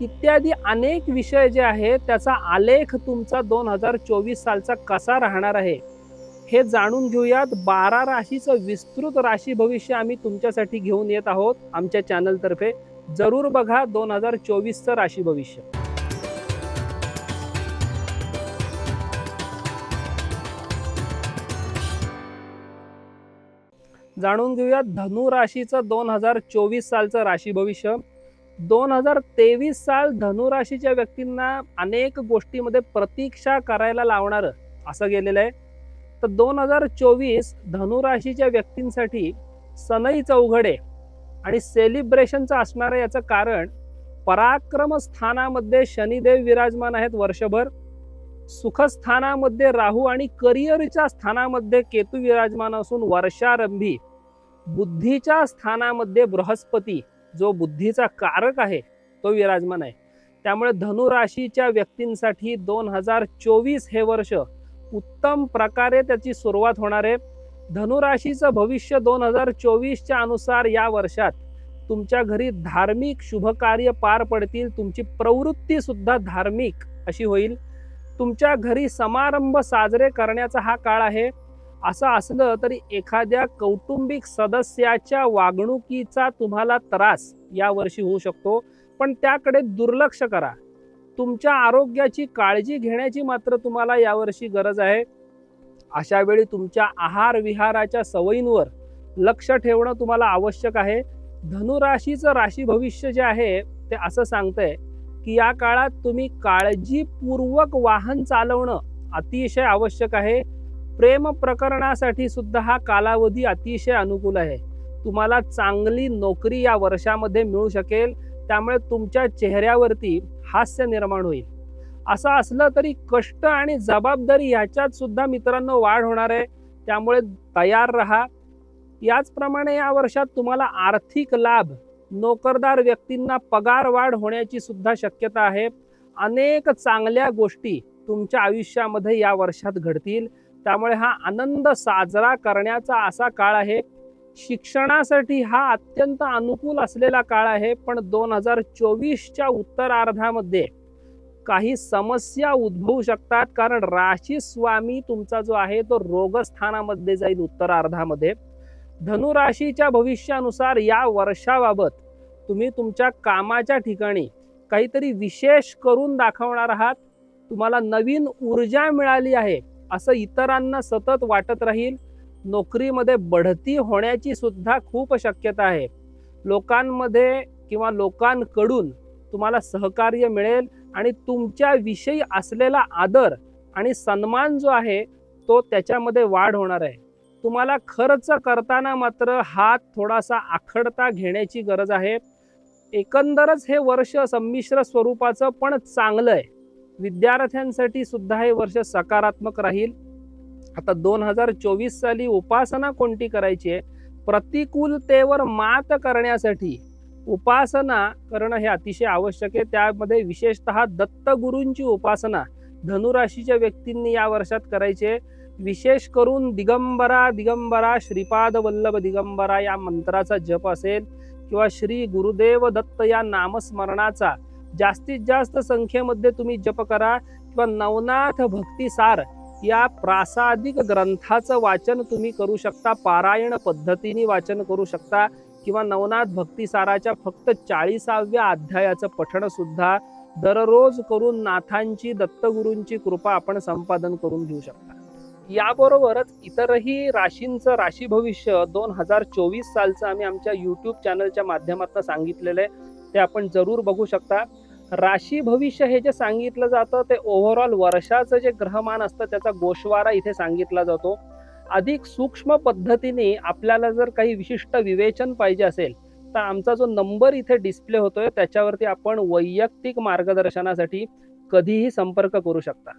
इत्यादी अनेक विषय जे आहेत त्याचा आलेख तुमचा दोन हजार चोवीस सालचा कसा राहणार आहे हे जाणून घेऊयात. बारा राशीचं विस्तृत राशी भविष्य आम्ही तुमच्यासाठी घेऊन येत आहोत आमच्या चॅनलतर्फे. जरूर बघा दोन हजार चोवीसचं राशी भविष्य. जाणून घेऊयात धनु राशीचं दोन हजार चोवीस सालचं राशी भविष्य. दोन हजार तेवीस साल धनुराशीच्या व्यक्तींना अनेक गोष्टीमध्ये प्रतीक्षा करायला लावणारं असं गेलेलं आहे. तर दोन हजार चोवीस धनुराशीच्या व्यक्तींसाठी सनई चौघडे आणि सेलिब्रेशनचं असणारं याचं कारण पराक्रम स्थानामध्ये शनिदेव विराजमान आहेत वर्षभर. सुखस्थानामध्ये राहू आणि करिअरच्या स्थानामध्ये केतू विराजमान असून वर्षारंभी. बुद्धीच्या स्थानामध्ये बृहस्पती. जो बुद्धीचा कारक आहे तो विराजमान आहे. त्यामुळे धनुराशीच्या व्यक्तींसाठी दोन हजार चोवीस हे वर्ष उत्तम प्रकारे त्याची सुरुवात होणार आहे. धनुराशीचं भविष्य दोन हजार चोवीसच्या अनुसार या वर्षात तुमच्या घरी धार्मिक शुभकार्य पार पडतील तुमची प्रवृत्ती सुद्धा धार्मिक अशी होईल. तुमच्या घरी समारंभ साजरे करण्याचा हा काळ आहे. असं असलं तरी एखाद्या कौटुंबिक सदस्याच्या वागणुकीचा तुम्हाला त्रास यावर्षी होऊ शकतो. पण त्याकडे दुर्लक्ष करा. तुमच्या आरोग्याची काळजी घेण्याची मात्र तुम्हाला यावर्षी गरज आहे. अशा वेळी तुमच्या आहार विहाराच्या सवयींवर लक्ष ठेवणं तुम्हाला आवश्यक आहे. धनुराशीचं राशी भविष्य जे आहे ते असं सांगतंय की या काळात तुम्ही काळजीपूर्वक वाहन चालवणं अतिशय आवश्यक आहे. प्रेम प्रकरणासाठी सुद्धा हा कालावधी अतिशय अनुकूल आहे. तुम्हाला चांगली नोकरी या वर्षामध्ये मिळू शकेल त्यामुळे तुमच्या चेहऱ्यावरती हास्य निर्माण होईल. असं असलं तरी कष्ट आणि जबाबदारी ह्याच्यात सुद्धा मित्रांनो वाढ होणार आहे. त्यामुळे तयार राहा. याचप्रमाणे या वर्षात तुम्हाला आर्थिक लाभ नोकरदार व्यक्तींना पगार वाढ होण्याची सुद्धा शक्यता आहे. अनेक चांगल्या गोष्टी तुमच्या आयुष्यामध्ये या वर्षात घडतील. त्यामुळे हा आनंद साजरा करण्याचा असा काळ आहे. शिक्षणासाठी हा अत्यंत अनुकूल असलेला काळ आहे पण दोन हजार चोवीसच्या उत्तरार्धामध्ये काही समस्या उद्भवू शकतात. कारण राशी स्वामी तुमचा जो आहे तो रोगस्थानामध्ये जाईल उत्तरार्धामध्ये. धनुराशीच्या भविष्यानुसार या वर्षाबाबत तुम्ही तुमच्या कामाच्या ठिकाणी काहीतरी विशेष करून दाखवणार आहात. तुम्हाला नवीन ऊर्जा मिळाली आहे. असं इतरांना सतत वाटत राहील नोकरीमध्ये बढती होण्याची सुद्धा खूप शक्यता आहे. लोकांमध्ये किंवा लोकांकडून तुम्हाला सहकार्य मिळेल आणि तुमच्याविषयी असलेला आदर आणि सन्मान जो आहे तो त्याच्यामध्ये वाढ होणार आहे. तुम्हाला खर्च करताना मात्र हात थोडासा आखडता घेण्याची गरज आहे. एकंदरच हे वर्ष संमिश्र स्वरूपाचं पण चांगलं आहे. विद्यार्थ्यांसाठी सुद्धा हे वर्ष सकारात्मक राहील. आता दोन हजार चोवीस साली उपासना कोणती करायची आहे? प्रतिकूलतेवर मात करण्यासाठी उपासना करणं हे अतिशय आवश्यक आहे. त्यामध्ये विशेषतः दत्तगुरूंची उपासना धनुराशीच्या व्यक्तींनी या वर्षात करायची आहे. विशेष करून दिगंबरा दिगंबरा श्रीपाद वल्लभ दिगंबरा या मंत्राचा जप असेल किंवा श्री गुरुदेव दत्त या नामस्मरणाचा जास्तीत जास्त संख्येमध्ये तुम्ही जप करा किंवा नवनाथ भक्तिसार या प्रासादिक ग्रंथाचं वाचन तुम्ही करू शकता पारायण पद्धतीने वाचन करू शकता किंवा नवनाथ भक्तिसाराच्या फक्त चाळीसाव्या अध्यायाचं पठणसुद्धा दररोज करून नाथांची दत्तगुरूंची कृपा आपण संपादन करून घेऊ शकता. याबरोबरच इतरही राशींचं राशी भविष्य दोन हजार चोवीस सालचं आम्ही आमच्या यूट्यूब चॅनलच्या माध्यमातून सांगितलेलं आहे. ते आपण जरूर बघू शकता. राशी भविष्य हे जे सांगितलं जातं ते ओव्हरऑल वर्षाचं जे ग्रहमान असतं त्याचा गोषवारा इथे सांगितला जातो. अधिक सूक्ष्म पद्धतीने आपल्याला जर काही विशिष्ट विवेचन पाहिजे असेल तर आमचा जो नंबर इथे डिस्प्ले होतोय त्याच्यावरती आपण वैयक्तिक मार्गदर्शनासाठी कधीही संपर्क करू शकता.